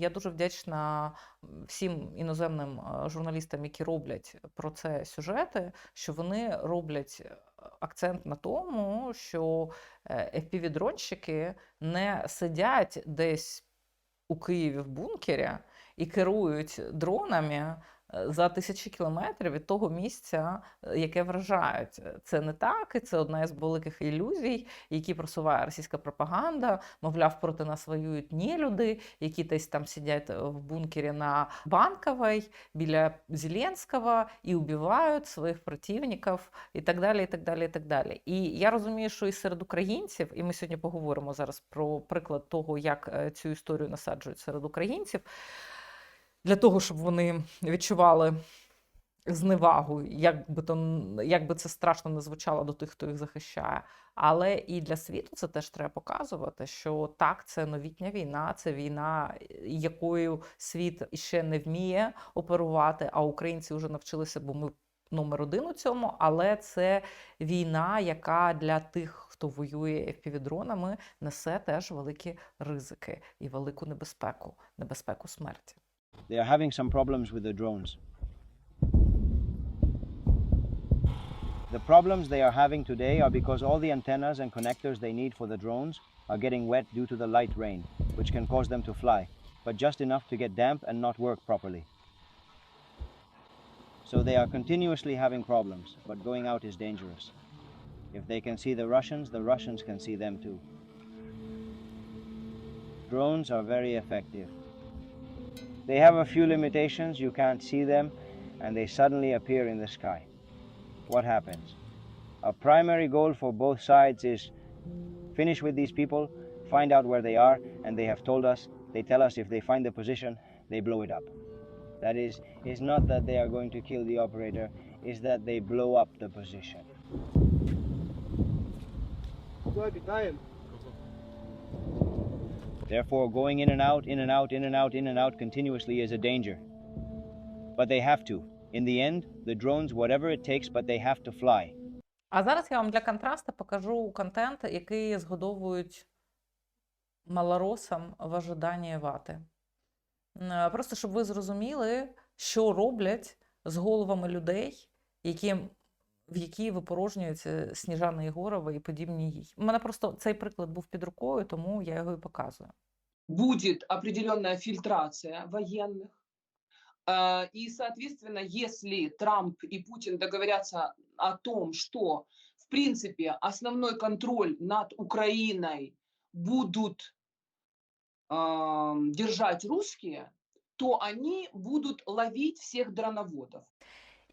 Я дуже вдячна всім іноземним е, журналістам, які роблять про це сюжети, що вони роблять е, акцент на тому, що е, FPV-дронщики не сидять десь у Києві в бункері і керують дронами е, за тисячі кілометрів від того місця, е, яке вражають. Це не так, і це одна із великих ілюзій, які просуває російська пропаганда. Мовляв, проти нас воюють не люди, які десь там сидять в бункері на Банковій біля Зеленського і убивають своїх противників, і так далі. І так далі, і так далі. І я розумію, що і серед українців, і ми сьогодні поговоримо зараз про приклад того, як е, цю історію насаджують серед українців, для того, щоб вони відчували зневагу, як би, то, як би це страшно не звучало до тих, хто їх захищає. Але і для світу це теж треба показувати, що так, це новітня війна, це війна, е, якою світ іще не вміє оперувати, а українці вже навчилися, бо ми номер один у цьому. Але це війна, яка для тих, хто воює FPV-дронами, несе теж великі ризики і велику небезпеку, небезпеку смерті. They are having some problems with the drones. The problems they are having today are because all the antennas and connectors they need for the drones are getting wet due to the light rain, which can cause them to fly, but just enough to get damp and not work properly. So they are continuously having problems, but going out is dangerous. If they can see the Russians, the Russians can see them too. Drones are very effective. They have a few limitations, you can't see them, and they suddenly appear in the sky. What happens? Our primary goal for both sides is finish with these people, find out where they are, and they have told us, they tell us if they find the position, they blow it up. That is, it's not that they are going to kill the operator, is that they blow up the position. Therefore, going in and out, in and out, in and out, in and out continuously is a danger. But they have to. In the end, the drones, whatever it takes, but they have to fly. А зараз я вам для контрасту покажу контент, який згодовують малоросам в ожиданні вати. Просто щоб ви зрозуміли, що роблять з головами людей, які, в які випорожнюються Сніжана Єгорова і подібні їй. У мене просто цей приклад був під рукою, тому я його і показую. будет определенная фильтрация военных. А, И, соответственно, если Трамп и Путин договорятся о том, что, в принципе, основной контроль над Украиной будут ам, держать русские, то они будут ловить всех дроноводов.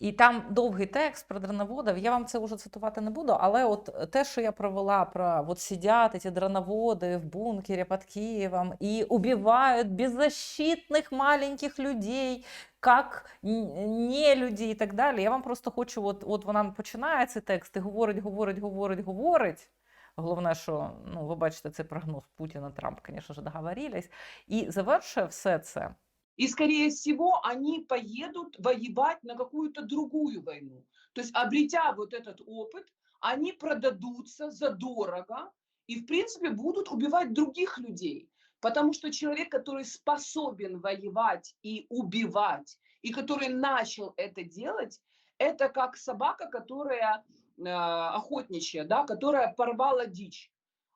І там довгий текст про дроноводів. Я вам це вже цитувати не буду, але от те, що я провела про от сидять ці дроноводи в бункері під Києвом і убивають беззащитних маленьких людей, як не люди і так далі. Я вам просто хочу, от, от вона починає цей текст і говорить, говорить, говорить, говорить. Головне, що ну, ви бачите, це прогноз Путіна, Трамп, звісно ж, договорились. І завершує все це И, скорее всего, они поедут воевать на какую-то другую войну. То есть, обретя вот этот опыт, они продадутся задорого и, в принципе, будут убивать других людей. Потому что человек, который способен воевать и убивать, и который начал это делать, это как собака, которая э, охотничья, да, которая порвала дичь.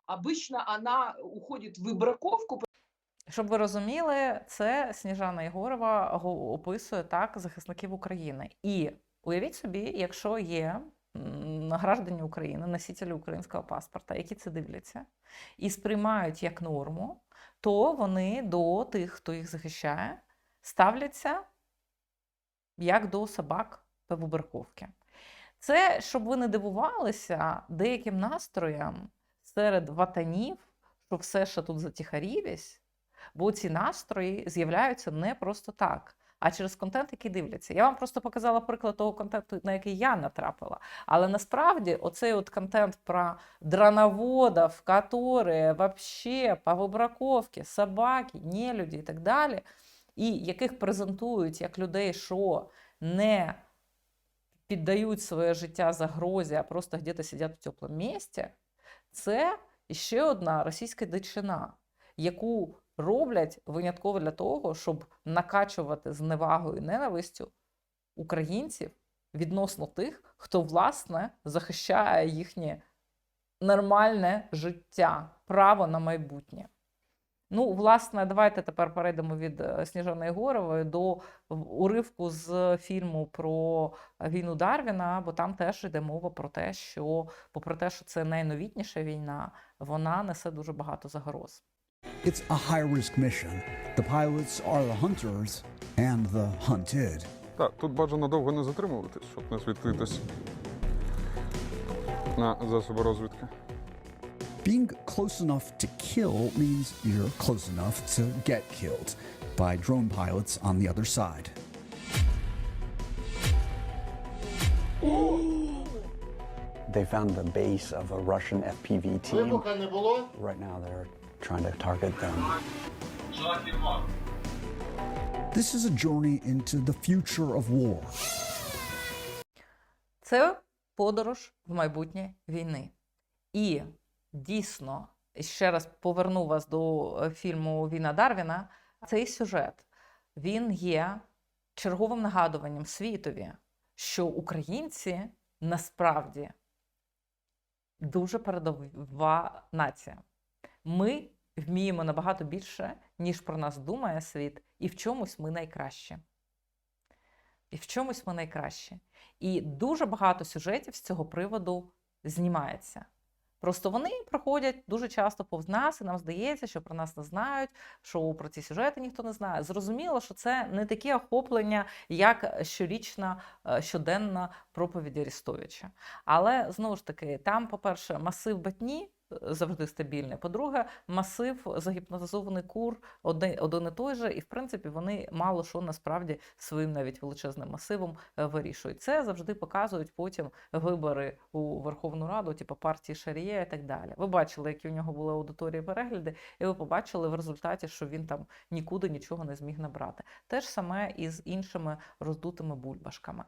Обычно она уходит в выбраковку, Щоб ви розуміли, це Сніжана Єгорова описує так захисників України. І уявіть собі, якщо є граждані України, носителі українського паспорта, які це дивляться і сприймають як норму, то вони до тих, хто їх захищає, ставляться як до собак та виборковки. Це, щоб ви не дивувалися деяким настроям серед ватанів, що все ще тут затіхарілись, бо ці настрої з'являються не просто так, а через контент, який дивляться. Я вам просто показала приклад того контенту, на який я натрапила. Але насправді оцей от контент про дроноводів, які вообще по вибраковці, собаки, нелюді і так далі, і яких презентують як людей, що не піддають своє життя загрозі, а просто где-то сидять в теплому місці, це ще одна російська дичина, яку роблять винятково для того, щоб накачувати зневагою і ненавистю українців відносно тих, хто власне захищає їхнє нормальне життя, право на майбутнє. Ну, власне, давайте тепер перейдемо від е, Сніжани Єгорової до уривку з фільму про війну Дарвіна, бо там теж йде мова про те, що, попри те, що це найновітніша війна, вона несе дуже багато загроз. It's a high risk mission. The pilots are the hunters and the hunted. Так, тут бажано довго не затримуватись, щоб не світитись на засоби розвідки. Being close enough to kill means you're close enough to get killed by drone pilots on the other side. They found the base of a Russian FPV team. Вибуха не було. Right now, they're trying to target them. This is a journey into the future of war. Це подорож в майбутнє війни. І дійсно, ще раз поверну вас до е, фільму Війна Дарвіна. Цей сюжет він є черговим нагадуванням світові, що українці насправді дуже передова нація. Ми вміємо набагато більше, ніж про нас думає світ, і в чомусь ми найкращі. І в чомусь ми найкращі. І дуже багато сюжетів з цього приводу знімається. Просто вони проходять дуже часто повз нас, і нам здається, що про нас не знають, що про ці сюжети ніхто не знає. Зрозуміло, що це не такі охоплення, як щорічна е, щоденна проповідь Арістовича. Але знову ж таки, там, по-перше, масив батні завжди стабільний. По-друге, масив загіпнотизований кур один, один і той же, і в принципі вони мало що насправді своїм навіть величезним масивом е, вирішують. Це завжди показують потім вибори у Верховну Раду, типу партії Шарія і так далі. Ви бачили, які у нього були аудиторії перегляди, і ви побачили в результаті, що він там нікуди нічого не зміг набрати. Те ж саме і з іншими роздутими бульбашками.